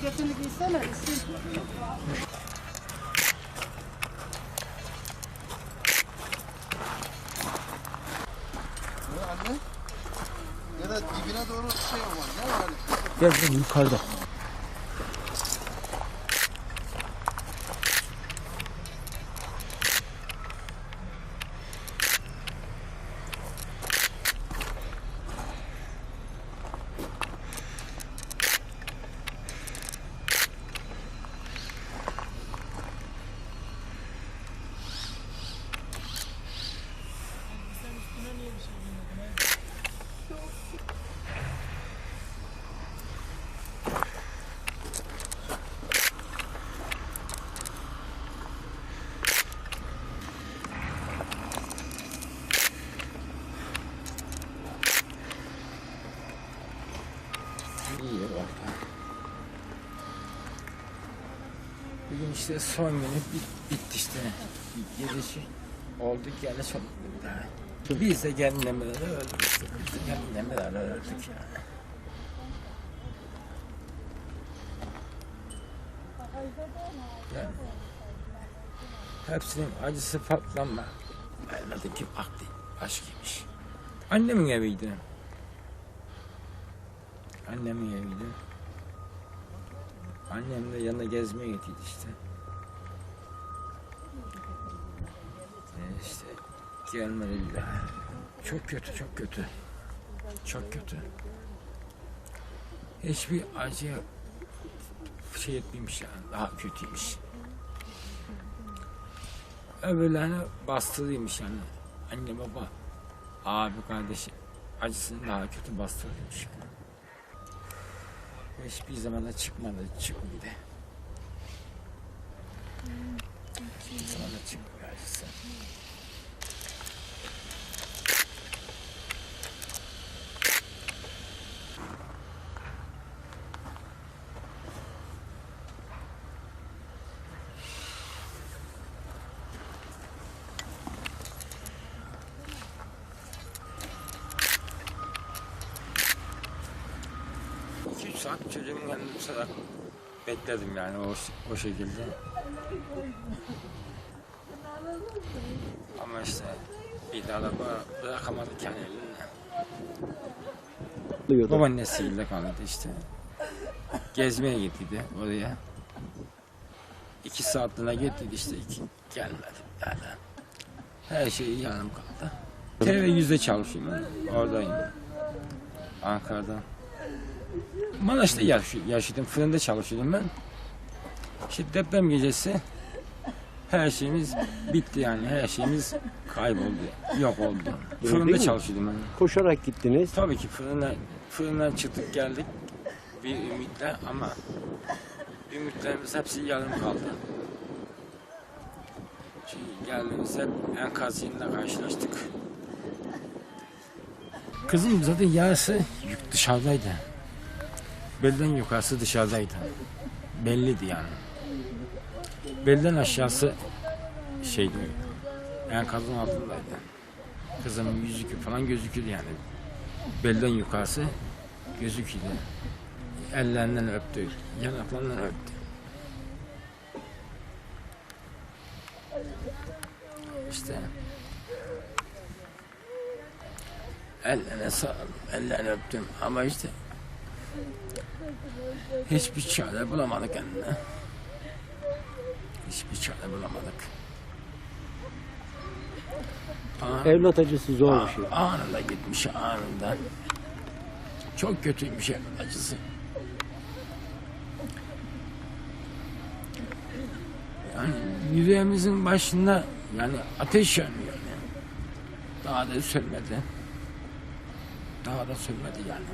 ceketini giysene ısın. Anne. Ya da dibine doğru şey olmaz. Ne var? Gel yukarıda. Bak. Bugün işte son günü bit, bitti işte. Gelişi oldu gene son bir daha. Biz de kendimizle öldük işte. Biz de kendimizle öldük yani. yani. Hepsinin acısı patlanma. Anladım ki aklı aşkıymış. Annemin eviydi. Annemin eviydi. Annem de yanına gezmeye gittiydi işte. E işte gelmedi. Çok kötü, çok kötü. Çok kötü. Hiçbir acı şey etmemiş yani. Daha kötüymüş. Öbürlerine bastırıymış yani. Anne baba, abi kardeşi acısını daha kötü bastırıyormuş. Hiçbir zaman da çıkmadı, çıkmadı. Hiçbir zaman da çıkmıyor acısı. İki saat çocuğumun yanında sıra bekledim yani o, o şekilde. Ama işte bir daha da bıra- bırakamadık yani elinden. Babaannesiyle kaldı işte. Gezmeye gittiydi oraya. İki saatliğine gittiydi işte iki, gelmedi yani. Her şey yarım kaldı. TV yüzde çalışıyorum ben. Oradayım. Ankara'da. Maraş'ta yaş- yaşadım. Fırında çalışıyordum ben. İşte deprem gecesi her şeyimiz bitti yani. Her şeyimiz kayboldu. Yok oldu. değil Fırında mi? çalışıyordum ben. Koşarak gittiniz. Tabii ki fırına, fırından çıktık geldik bir ümitle ama ümitlerimiz hepsi yarım kaldı. Çünkü geldiğimizde enkaz yerinde karşılaştık. Kızım zaten yarısı dışarıdaydı. Belden yukarısı dışarıdaydı. Belliydi yani. Belden aşağısı şeydi, enkazın altındaydı. Kızımın yüzükü falan gözüküyordu yani belden yukarısı gözüküyordu. Ellerinden öptü, yanaklarından öptü. İşte ellerine sağladım, ellerini öptüm ama işte hiçbir çare bulamadık kendine. Hiçbir çare bulamadık. Aa, Evlat acısı zor bir şey. Anında gitmiş anında. Çok kötüymüş evin acısı. Yani yüreğimizin başında yani ateş yanıyor yani. Daha da sönmedi. Daha da sönmedi yani.